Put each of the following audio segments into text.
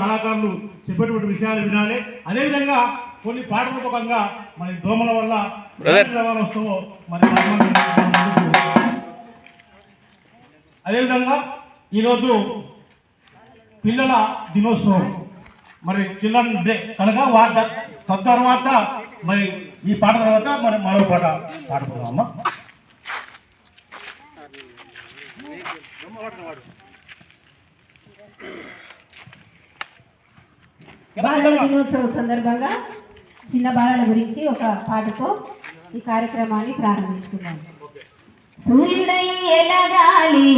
కళాకారులు చెప్పేటువంటి విషయాలు వినాలి. అదేవిధంగా కొన్ని పాటల రూపకంగా మరి దోమల వల్ల రవాణా వస్తుందో మరి అదేవిధంగా ఈరోజు పిల్లల దినోత్సవం. మరి చిల్డ్రన్ డే కనుక వాట తద్వారాత మరి ఈ పాట తర్వాత మరి మరో పాట పాడుకుందామమ్మా బాలల దినోత్సవం సందర్భంగా చిన్న బాలల గురించి ఒక పాటతో ఈ కార్యక్రమాన్ని ప్రారంభించుకున్నాం సూర్యుడై ఎలగాలి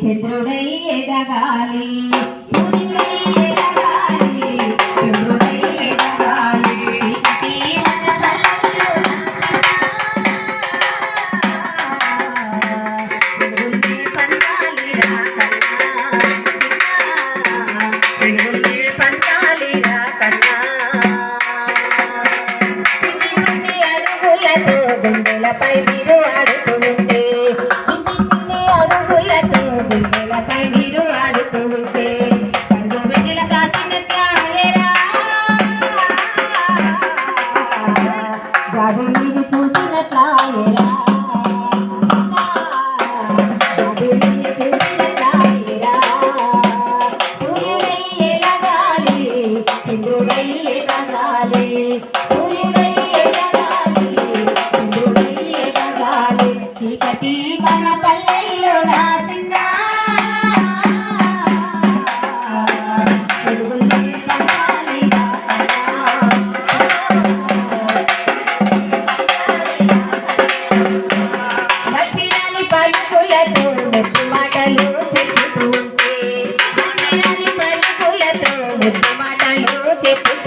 చంద్రుడై ఎదగాలి సూర్యుడై ఎలగాలి మీరు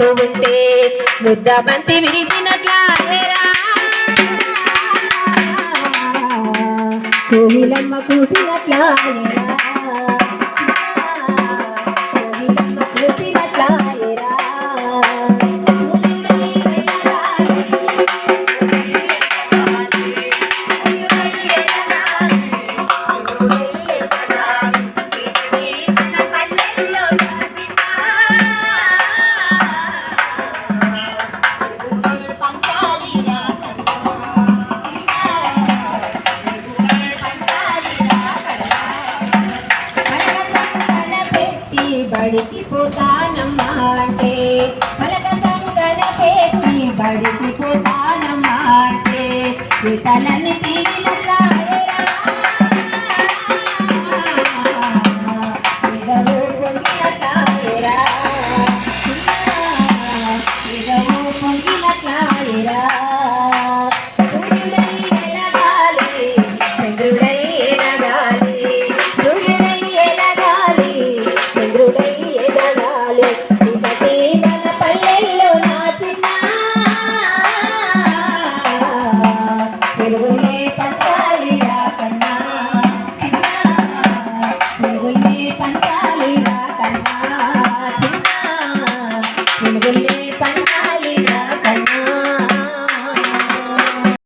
చెప్పుతూ ఉంటే ముద్ద బంతి విరిసినట్లారా కోవిలమ్మ కూసినట్లాయరా బడికి పోతానమ్మా అంటే పలక సంగన పెట్టి బడికి పోతానమ్మా అంటే ఈ తలని